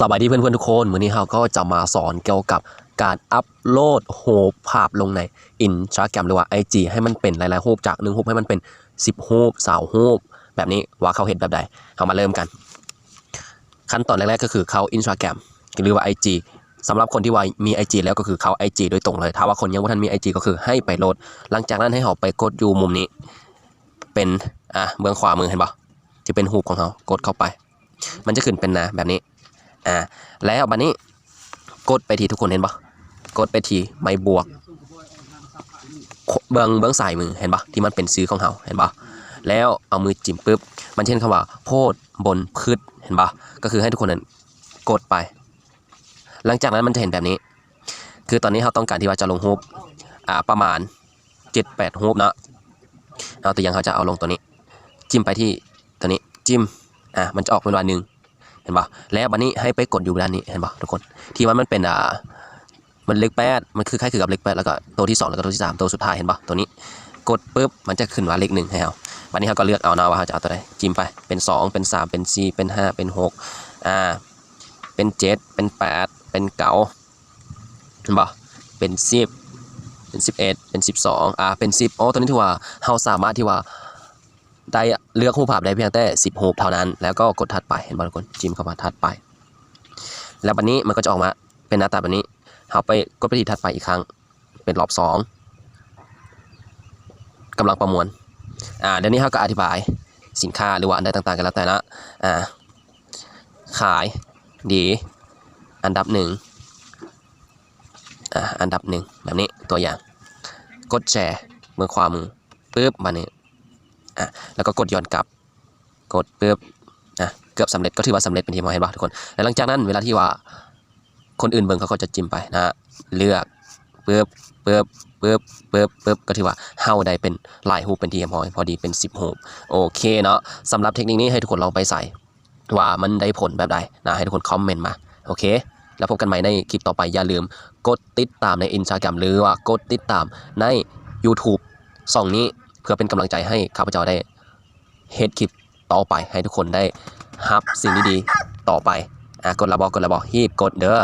สวัสดีเพื่อนๆทุกคนวันนี้เราก็จะมาสอนเกี่ยวกับการอัปโหลดโฮปภาพลงในอินสตาแกรมหรือว่า IG ให้มันเป็นหลายๆรูปจากหนึ่งรูปให้มันเป็น 10รูปสาวรูปแบบนี้ว่าเขาเห็นแบบใดเรามาเริ่มกัน ขั้นตอนแรกๆก็คือเข้าอินสตาแกรมหรือว่า IG สำหรับคนที่ว่ามี IG แล้วก็คือเขา IG โดยตรงเลย ถ้าว่าคนยังไม่ทันมี IG ก็คือให้ไปโหลด หลังจากนั้นให้เราไปกดอยู่มุมนี้ เป็นอะเบื้องขวามือเห็นปะที่เป็นรูปของเรากดเข้าไป มันจะขึ้นเป็นนะแบบนี้ อ่าแล้วบัดนี้กดไปทีทุกคนเห็นปะกดไปทีไม้บวก เบื้องเบื้องซ้ายมือเห็นปะที่มันเป็นซื้อของเราเห็นปะแล้วเอามือจิ้มปุ๊บมันเช่นคำว่า โพดบนพืชเห็นปะก็คือให้ทุกคนนั้นกดไป หลังจากนั้นมันจะเห็นแบบนี้ คือตอนนี้เราต้องการที่ว่าจะลงรูปอ่าประมาณเจ็ดแปดรูปเนะเอาตัวอย่างเขาจะเอาลงตัวนี้ จิ้มไปที่ตัวนี้จิ้มอะมันจะออกเป็นวันหนึ่ง ห็นปะแล้วบันนี้ให้ไปกดอยู่ด้านนี้เห็นปะทุกคน ที่มันมันเป็นอ่ามันเลขแปดมันคือคล้ายคือกับเลขแปดแล้วก็ตัวที่สองแล้วก็ตัวที่สามตัวสุดท้ายเห็นปะตัวนี้กดปุ๊บมันจะขึ้นว่าเลขหนึ่งให้เราวันนี้เราก็เลือกเอานะว่าเราจะเอาตัวใดจิ้มไปเป็นสองเป็นสามเป็นสี่เป็นห้าเป็นหกอ่าเป็นเจ็ดเป็นแปดเป็นเก้าเห็นปะเป็นสิบเป็นสิบเอ็ดเป็นสิบสองอ่าเป็นสิบโอ้ตัวนี้ที่ว่าเราสามารถที่ว่าได้ เลือกรูปภาพได้เพียงแต่10รูปเท่านั้น แล้วก็กดถัดไปเห็นบางคนจิ้มเข้ามาถัดไป แล้วบันนี้มันก็จะออกมาเป็นหน้าตาแบบนี้เราไปกดไปที่ถัดไปอีกครั้ง เป็นรอบสองกำลังประมวลอ่าเดี๋ยวนี้เราก็อธิบายสินค้าหรือว่าอันใดต่างๆกันแล้วแต่ละอ่าขายดีอันดับหนึ่งอ่าอันดับหนึ่งแบบนี้ตัวอย่าง กดแชร์มือขวามือปึ๊บมาเนี้ อะแล้วก็กดย้อนกลับ กดปุ๊บนะเกือบสำเร็จก็ถือว่าสำเร็จเป็นทีมเราเห็นป่ะทุกคนแล้วหลังจากนั้นเวลาที่ว่าคนอื่นเบิ่งเขาก็จะจิ้มไปนะเลือกปุ๊บปุ๊บปุ๊บปุ๊บปุ๊บก็ถือว่าเฮาได้เป็นหลายฮูเป็นทีมพอพอดีเป็น 10ฮูโอเคเนาะสำหรับเทคนิคนี้ให้ทุกคนลองไปใส่ว่ามันได้ผลแบบใดนะให้ทุกคนคอมเมนต์มาโอเค แล้วพบกันใหม่ในคลิปต่อไปอย่าลืมกดติดตามใน Instagram หรือว่ากดติดตามใน YouTube ส่องนี้ พื่อเป็นกำลังใจให้ข้าพเจ้าได้เฮ็ดคลิปต่อไปให้ทุกคนได้ฮับสิ่งดีๆต่อไปอะกดระบอกกดระบอกฮีบกดเด้อ